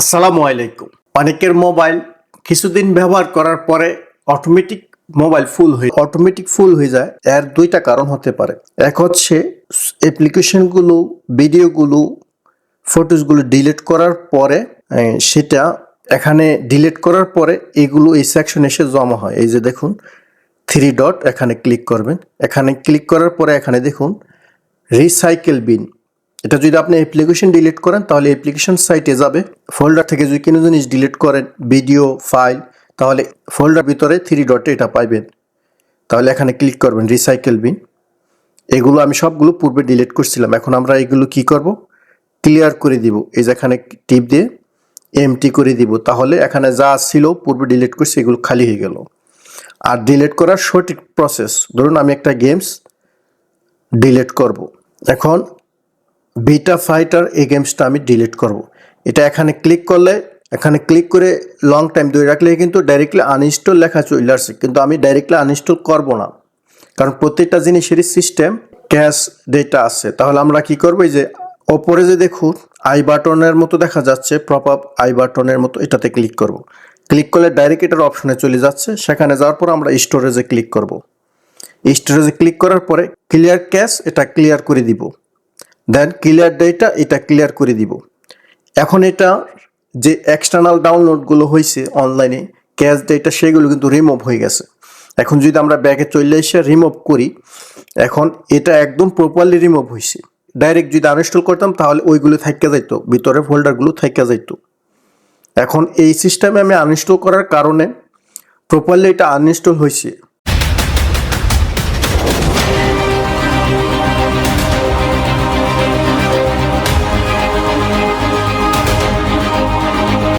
আসসালামু আলাইকুম। অনেকের মোবাইল কিছুদিন ব্যবহার করার পরে অটোমেটিক মোবাইল ফুল হয়ে অটোমেটিক ফুল হয়ে যায়। এর দুইটা কারণ হতে পারে। এক হচ্ছে অ্যাপ্লিকেশনগুলো, ভিডিওগুলো ফটোসগুলো ডিলিট করার পরে সেটা এখানে ডিলিট করার পরে এগুলো এই সেকশন এসে জমা হয়। এই যে দেখুন থ্রি ডট এখানে ক্লিক করবেন। এখানে ক্লিক করার পরে এখানে দেখুন রিসাইকেল বিন এটা যদি আপনি অ্যাপ্লিকেশন ডিলিট করেন, তাহলে অ্যাপ্লিকেশন সাইটে যাবে। ফোল্ডার থেকে যদি কোনো জিনিস ডিলিট করেন ভিডিও ফাইল তাহলে ফোল্ডার ভিতরে থ্রি ডটে এটা পাইবেন। তাহলে এখানে ক্লিক করবেন রিসাইকেল বিন এগুলো আমি সবগুলো পূর্বে ডিলিট করছিলাম, এখন আমরা এগুলো কি করব? ক্লিয়ার করে দিব। এই যে এখানে টিপ দিয়ে এমটি করে দিব। তাহলে এখানে যা ছিল পূর্বে ডিলিট করছি, এগুলো খালি হয়ে গেল। আর ডিলিট করার সঠিক প্রসেস ধরুন আমি একটা গেমস ডিলিট করব। এখন বিটা ফাইটার এই গেমসটা আমি ডিলিট করব। এটা এখানে ক্লিক করলে, এখানে ক্লিক করে লং টাইম ধরে রাখলে কিন্তু ডাইরেক্টলি আনইনস্টল লেখা চলে আসছে কিন্তু আমি ডাইরেক্টলি আনইনস্টল করব না। কারণ প্রত্যেকটা জিনিসেরই সিস্টেম ক্যাশ ডেটা আছে। তাহলে আমরা কি করব? যে ওপরে যে দেখুন আই বাটনের মতো দেখা যাচ্ছে প্রপ আপ আই বাটনের মতো এটাতে ক্লিক করব। ক্লিক করলে ডাইরেক্ট এটার অপশনে চলে যাচ্ছে। সেখানে যাওয়ার পর আমরা স্টোরেজে ক্লিক করব। স্টোরেজে ক্লিক করার পরে ক্লিয়ার ক্যাশ এটা ক্লিয়ার করে দিব। দেন ক্লিয়ার ডেটা এটা ক্লিয়ার করে দিব। এখন এটা যে এক্সটার্নাল ডাউনলোডগুলো হয়েছে অনলাইনে ক্যাশ ডেটা সেগুলো কিন্তু রিমুভ হয়ে গেছে। এখন যদি আমরা ব্যাগে চলে এসে রিমুভ করি, এখন এটা একদম প্রপারলি রিমুভ হয়েছে। ডাইরেক্ট যদি আনইনস্টল করতাম, তাহলে ওইগুলো থাইকা যাইতো ভিতরে ফোল্ডারগুলো থাইকা যাইতো। এখন এই সিস্টেমে আমি আনইনস্টল করার কারণে প্রপারলি এটা আনইনস্টল হয়েছে।